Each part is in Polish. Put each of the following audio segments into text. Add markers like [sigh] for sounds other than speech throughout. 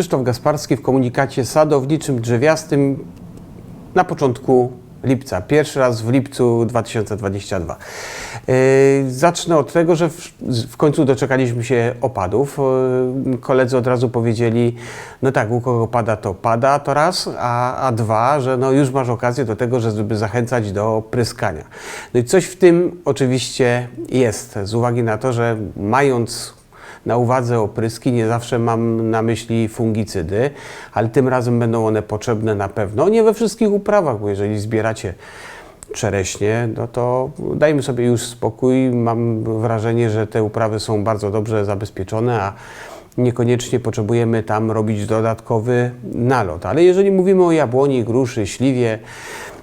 Krzysztof Gasparski w komunikacie sadowniczym drzewiastym na początku lipca. Pierwszy raz w lipcu 2022. Yy, Zacznę od tego, że w, końcu doczekaliśmy się opadów. Yy, Koledzy od razu powiedzieli, no tak, u kogo pada, to pada, to raz, a, a dwa, że no już masz okazję do tego, że żeby zachęcać do pryskania. No i coś w tym oczywiście jest, z uwagi na to, że mając na uwadze opryski, nie zawsze mam na myśli fungicydy, ale tym razem będą one potrzebne na pewno. Nie we wszystkich uprawach, bo jeżeli zbieracie czereśnie, no to dajmy sobie już spokój. Mam wrażenie, że te uprawy są bardzo dobrze zabezpieczone, a niekoniecznie potrzebujemy tam robić dodatkowy nalot. Ale jeżeli mówimy o jabłoni, gruszy, śliwie,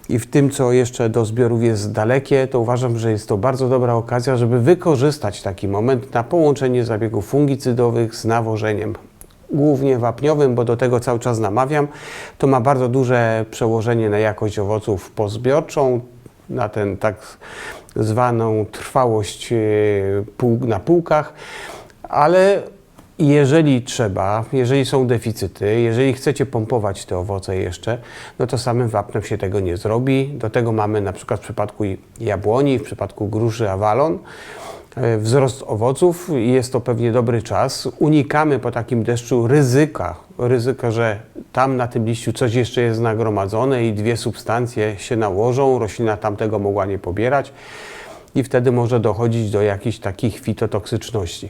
i w tym, co jeszcze do zbiorów jest dalekie, to uważam, że jest to bardzo dobra okazja, żeby wykorzystać taki moment na połączenie zabiegów fungicydowych z nawożeniem. Głównie wapniowym, bo do tego cały czas namawiam. To ma bardzo duże przełożenie na jakość owoców pozbiorczą, na ten tak zwaną trwałość e, na półkach, ale jeżeli trzeba, jeżeli są deficyty, jeżeli chcecie pompować te owoce jeszcze, no to samym wapnem się tego nie zrobi. Do tego mamy na przykład w przypadku jabłoni, w przypadku gruszy awalon, e, wzrost owoców i jest to pewnie dobry czas. Unikamy po takim deszczu ryzyka, ryzyka, że tam na tym liściu coś jeszcze jest nagromadzone i dwie substancje się nałożą, roślina tamtego mogła nie pobierać i wtedy może dochodzić do jakichś takich fitotoksyczności.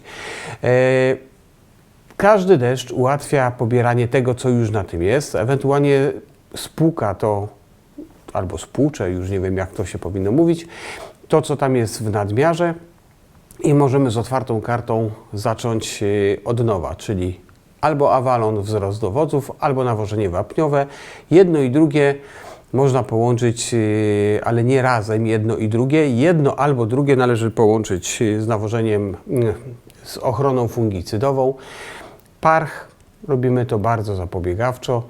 Każdy deszcz ułatwia pobieranie tego, co już na tym jest, ewentualnie spłuka to, albo spłucze, już nie wiem jak to się powinno mówić, to, co tam jest w nadmiarze i możemy z otwartą kartą zacząć y, od nowa, czyli albo awalon, wzrost owoców, albo nawożenie wapniowe. Jedno i drugie można połączyć, y, ale nie razem jedno i drugie. Jedno albo drugie należy połączyć y, z nawożeniem, z ochroną fungicydową. Parch robimy to bardzo zapobiegawczo.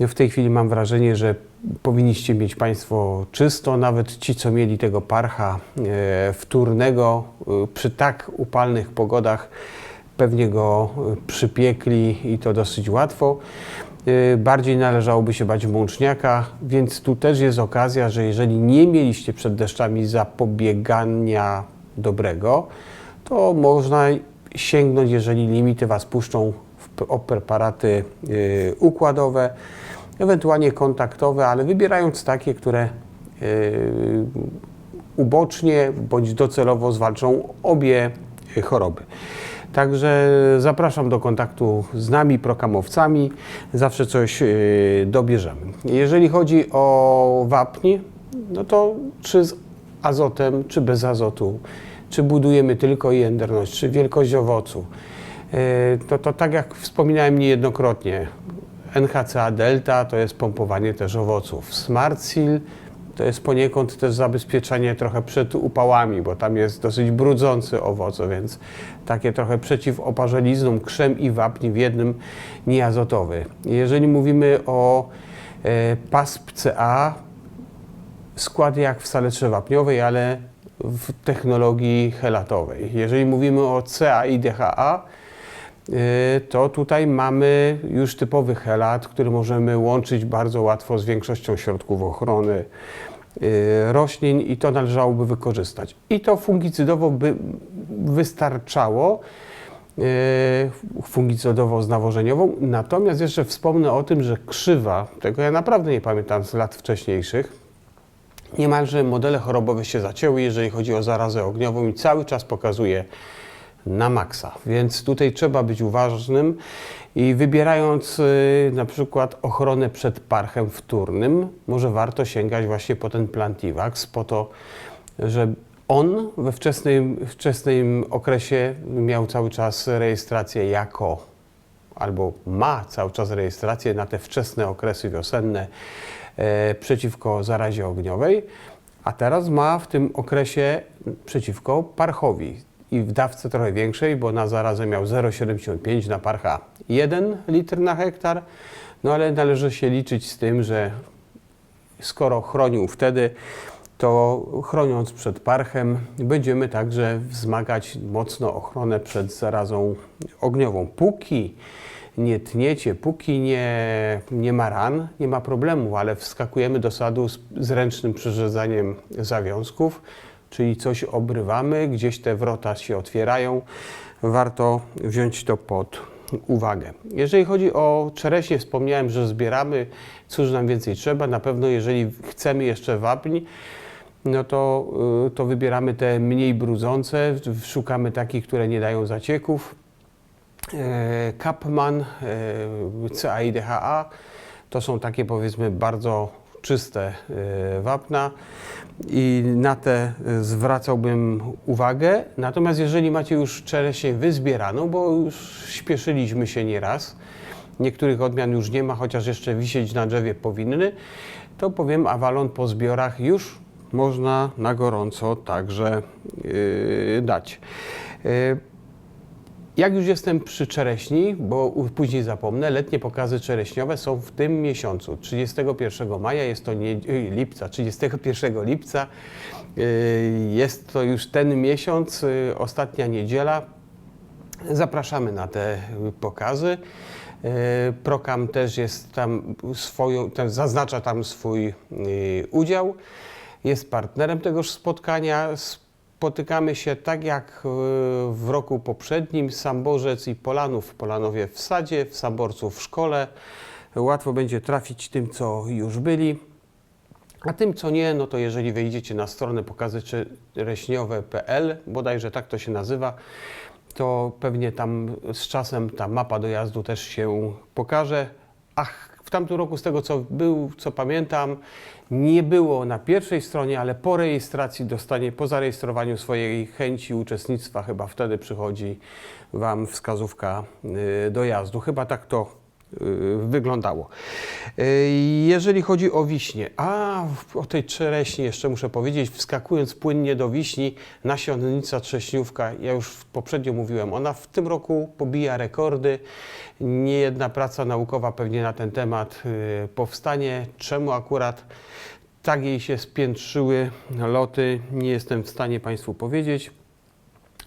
W tej chwili mam wrażenie, że powinniście mieć Państwo czysto, nawet ci, co mieli tego parcha e, wtórnego e, przy tak upalnych pogodach, pewnie go e, przypiekli i to dosyć łatwo. Bardziej należałoby się bać mączniaka, więc tu też jest okazja, że jeżeli nie mieliście przed deszczami zapobiegania dobrego, to można sięgnąć, jeżeli limity Was puszczą, o preparaty y, układowe, ewentualnie kontaktowe, ale wybierając takie, które y, ubocznie bądź docelowo zwalczą obie choroby. Także zapraszam do kontaktu z nami, prokamowcami. Zawsze coś y, dobierzemy. Jeżeli chodzi o wapń, no to czy z azotem, czy bez azotu, czy budujemy tylko jędrność, czy wielkość owocu, y, to, to tak jak wspominałem niejednokrotnie, NHCA Delta to jest pompowanie też owoców. Smart Seal to jest poniekąd też zabezpieczenie trochę przed upałami, bo tam jest dosyć brudzący owoce, więc takie trochę przeciwoparzeliznom krzem i wapń w jednym nieazotowy. Jeżeli mówimy o e, PASP CA, skład jak w saletrze wapniowej, ale w technologii helatowej. Jeżeli mówimy o CA i DHA, y, to tutaj mamy już typowy helat, który możemy łączyć bardzo łatwo z większością środków ochrony y, roślin i to należałoby wykorzystać. I to fungicydowo by wystarczało, y, fungicydowo z nawożeniową. Natomiast jeszcze wspomnę o tym, że krzywa, tego ja naprawdę nie pamiętam z lat wcześniejszych, niemalże modele chorobowe się zacięły, jeżeli chodzi o zarazę ogniową i cały czas pokazuje na maksa. Więc tutaj trzeba być uważnym i wybierając y, na przykład ochronę przed parchem wtórnym, może warto sięgać właśnie po ten Plantivax, po to, że on we wczesnym, wczesnym okresie miał cały czas rejestrację jako albo ma cały czas rejestrację na te wczesne okresy wiosenne przeciwko zarazie ogniowej, a teraz ma w tym okresie przeciwko parchowi i w dawce trochę większej, bo na zarazę miał 0,75 na parcha 1 litr na hektar, no ale należy się liczyć z tym, że skoro chronił wtedy, to chroniąc przed parchem, będziemy także wzmagać mocno ochronę przed zarazą ogniową. Póki nie tniecie, póki nie, nie ma ran, nie ma problemu, ale wskakujemy do sadu z, z ręcznym przyrządzaniem zawiązków, czyli coś obrywamy, gdzieś te wrota się otwierają, warto wziąć to pod uwagę. Jeżeli chodzi o czereśnie, wspomniałem, że zbieramy, cóż nam więcej trzeba. Na pewno, jeżeli chcemy jeszcze wapń, no to, y, to wybieramy te mniej brudzące, szukamy takich, które nie dają zacieków. E, Kapman, e, CAIDHA to są takie powiedzmy bardzo czyste e, wapna i na te zwracałbym uwagę. Natomiast jeżeli macie już czereśnie wyzbieraną, bo już śpieszyliśmy się nieraz, niektórych odmian już nie ma, chociaż jeszcze wisieć na drzewie powinny, to powiem Avalon po zbiorach już można na gorąco także yy, dać. Yy, jak już jestem przy czereśni, bo później zapomnę, letnie pokazy czereśniowe są w tym miesiącu. 31 maja, jest to nie, y, lipca, 31 lipca y, jest to już ten miesiąc, y, ostatnia niedziela. Zapraszamy na te pokazy. Prokam też jest tam swoją, zaznacza tam swój udział. Jest partnerem tegoż spotkania. Spotykamy się tak jak y, w roku poprzednim, Samborzec i Polanów. Polanowie w sadzie, w Samborcu w szkole. Łatwo będzie trafić tym, co już byli. A tym, co nie, no to jeżeli wejdziecie na stronę pokazyczereśniowe.pl, bodajże tak to się nazywa, to pewnie tam z czasem ta mapa dojazdu też się pokaże. Ach, tamtym roku, z tego co był, co pamiętam, nie było na pierwszej stronie, ale po rejestracji dostanie, po zarejestrowaniu swojej chęci uczestnictwa, chyba wtedy przychodzi Wam wskazówka y, dojazdu. Chyba tak to wyglądało. Y, Jeżeli chodzi o wiśnie, a o tej czereśni jeszcze muszę powiedzieć, wskakując płynnie do wiśni, nasionnica trześniówka, ja już poprzednio mówiłem, ona w tym roku pobija rekordy. Nie jedna praca naukowa pewnie na ten temat y, powstanie. Czemu akurat tak jej się spiętrzyły loty, nie jestem w stanie Państwu powiedzieć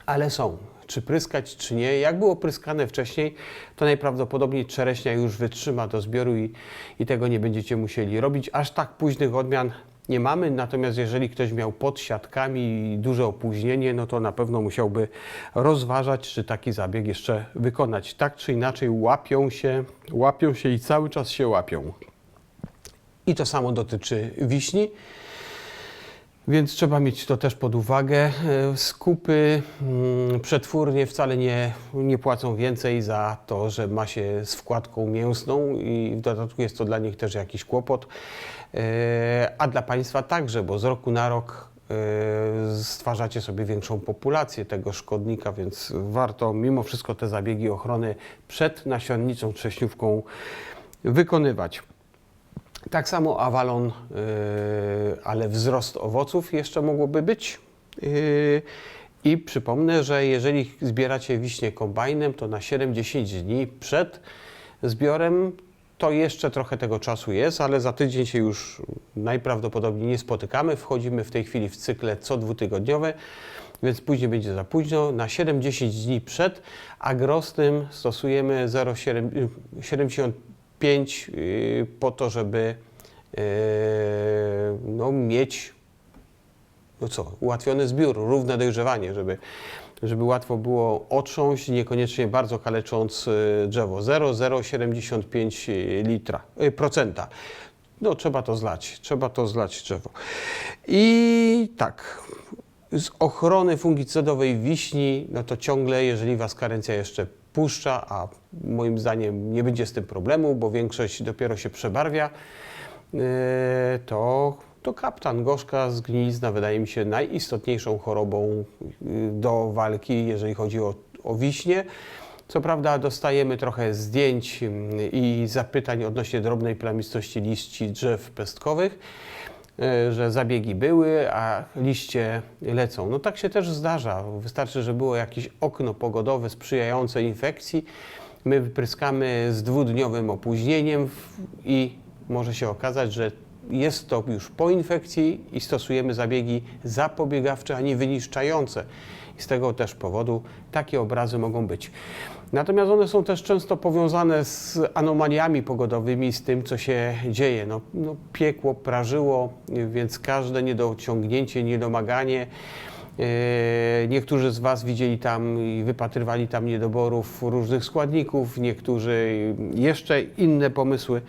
ale są. Czy pryskać, czy nie. Jak było pryskane wcześniej, to najprawdopodobniej czereśnia już wytrzyma do zbioru i, i tego nie będziecie musieli robić. Aż tak późnych odmian nie mamy, natomiast jeżeli ktoś miał pod siatkami duże opóźnienie, no to na pewno musiałby rozważać, czy taki zabieg jeszcze wykonać. Tak czy inaczej łapią się, łapią się i cały czas się łapią. I to samo dotyczy wiśni. Więc trzeba mieć to też pod uwagę. E, Skupy, mm, przetwórnie wcale nie, nie płacą więcej za to, że ma się z wkładką mięsną i w dodatku jest to dla nich też jakiś kłopot. E, A dla Państwa także, bo z roku na rok e, stwarzacie sobie większą populację tego szkodnika, więc warto mimo wszystko te zabiegi ochrony przed nasionnicą trześniówką wykonywać. Tak samo awalon, yy, ale wzrost owoców jeszcze mogłoby być. Yy, I przypomnę, że jeżeli zbieracie wiśnie kombajnem, to na 7-10 dni przed zbiorem to jeszcze trochę tego czasu jest, ale za tydzień się już najprawdopodobniej nie spotykamy. Wchodzimy w tej chwili w cykle co dwutygodniowe, więc później będzie za późno. Na 7-10 dni przed agrostym stosujemy 0,75 yy, po to, żeby yy, no, mieć no co, ułatwiony zbiór, równe dojrzewanie, żeby, żeby łatwo było otrząść, niekoniecznie bardzo kalecząc y, drzewo. 0,075 litra, y, procenta. No trzeba to zlać, trzeba to zlać drzewo. I tak, z ochrony fungicydowej wiśni, no to ciągle, jeżeli Was karencja jeszcze puszcza, a moim zdaniem nie będzie z tym problemu, bo większość dopiero się przebarwia, yy, to, to kaptan gorzka z gnilizna wydaje mi się najistotniejszą chorobą yy, do walki, jeżeli chodzi o, o wiśnie. Co prawda dostajemy trochę zdjęć yy, i zapytań odnośnie drobnej plamistości liści drzew pestkowych, że zabiegi były, a liście lecą. No tak się też zdarza. Wystarczy, że było jakieś okno pogodowe sprzyjające infekcji. My wypryskamy z dwudniowym opóźnieniem i może się okazać, że jest to już po infekcji i stosujemy zabiegi zapobiegawcze, a nie wyniszczające. I z tego też powodu takie obrazy mogą być. Natomiast one są też często powiązane z anomaliami pogodowymi, z tym, co się dzieje. No, no, piekło, prażyło, więc każde niedociągnięcie, niedomaganie. e, Niektórzy z Was widzieli tam i wypatrywali tam niedoborów różnych składników, niektórzy jeszcze inne pomysły.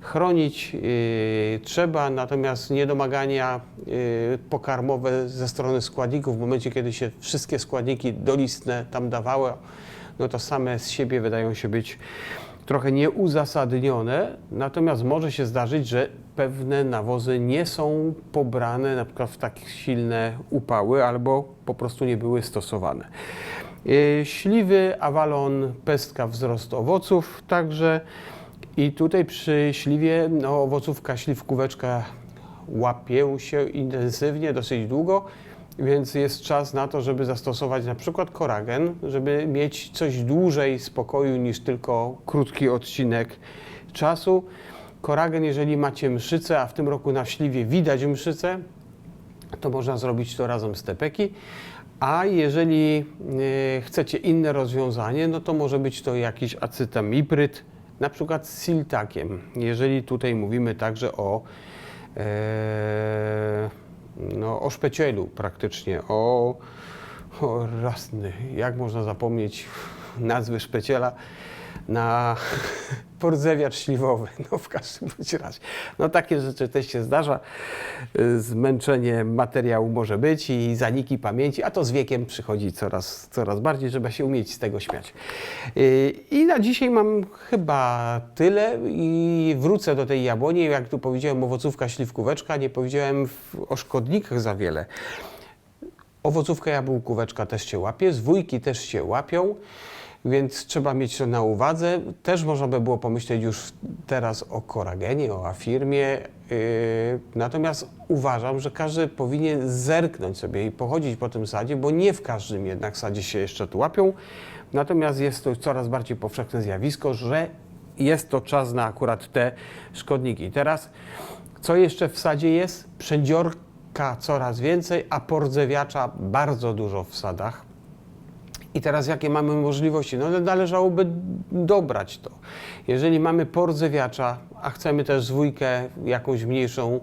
Chronić e, trzeba, natomiast niedomagania e, pokarmowe ze strony składników, w momencie kiedy się wszystkie składniki dolistne tam dawały, no to same z siebie wydają się być trochę nieuzasadnione, natomiast może się zdarzyć, że pewne nawozy nie są pobrane na przykład w tak silne upały albo po prostu nie były stosowane. Yy, Śliwy, awalon, pestka, wzrost owoców także i tutaj przy śliwie no, owocówka, śliwkóweczka łapie się intensywnie, dosyć długo, więc jest czas na to, żeby zastosować na przykład koragen, żeby mieć coś dłużej spokoju niż tylko krótki odcinek czasu. Koragen, jeżeli macie mszycę, a w tym roku na śliwie widać mszycę, to można zrobić to razem z tepeki. A jeżeli e, chcecie inne rozwiązanie, no to może być to jakiś acetamipryt, na przykład z siltakiem. Jeżeli tutaj mówimy także o, e, no, o szpecielu praktycznie, o, o rasny, jak można zapomnieć nazwy szpeciela na [laughs] pordzewiacz śliwowy, no w każdym razie. No takie rzeczy też się zdarza, Y, zmęczenie materiału może być i zaniki pamięci, a to z wiekiem przychodzi coraz, coraz bardziej, żeby się umieć z tego śmiać. Y, I na dzisiaj mam chyba tyle i wrócę do tej jabłoni, jak tu powiedziałem, owocówka, śliwkóweczka, nie powiedziałem o szkodnikach za wiele. Owocówka jabłkóweczka też się łapie, zwójki też się łapią, więc trzeba mieć to na uwadze. Też można by było pomyśleć już teraz o koragenie, o afirmie. Yy, natomiast uważam, że każdy powinien zerknąć sobie i pochodzić po tym sadzie, bo nie w każdym jednak sadzie się jeszcze tu łapią. Natomiast jest to coraz bardziej powszechne zjawisko, że jest to czas na akurat te szkodniki. Teraz, co jeszcze w sadzie jest? Przędziorka coraz więcej, a pordzewiacza bardzo dużo w sadach. I teraz jakie mamy możliwości? No należałoby dobrać to. Jeżeli mamy pordzewiacza, a chcemy też zwójkę jakąś mniejszą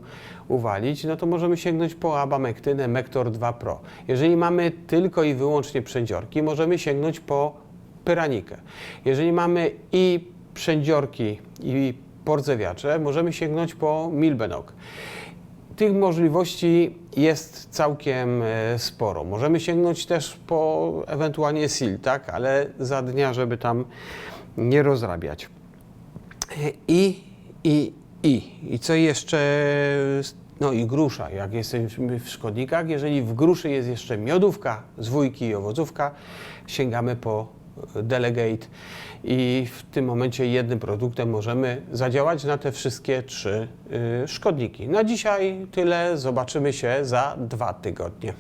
uwalić, no to możemy sięgnąć po abamektynę Mektor 2 Pro. Jeżeli mamy tylko i wyłącznie przędziorki, możemy sięgnąć po pyranikę. Jeżeli mamy i przędziorki i pordzewiacze, możemy sięgnąć po Milbenok. Tych możliwości jest całkiem e, sporo. Możemy sięgnąć też po ewentualnie SIL, tak? ale za dnia, żeby tam nie rozrabiać. I, i, i. I co jeszcze? No i grusza, jak jesteśmy w szkodnikach. Jeżeli w gruszy jest jeszcze miodówka, zwójki i owocówka, sięgamy po Delegate i w tym momencie jednym produktem możemy zadziałać na te wszystkie trzy y, szkodniki. Na dzisiaj tyle, zobaczymy się za dwa tygodnie.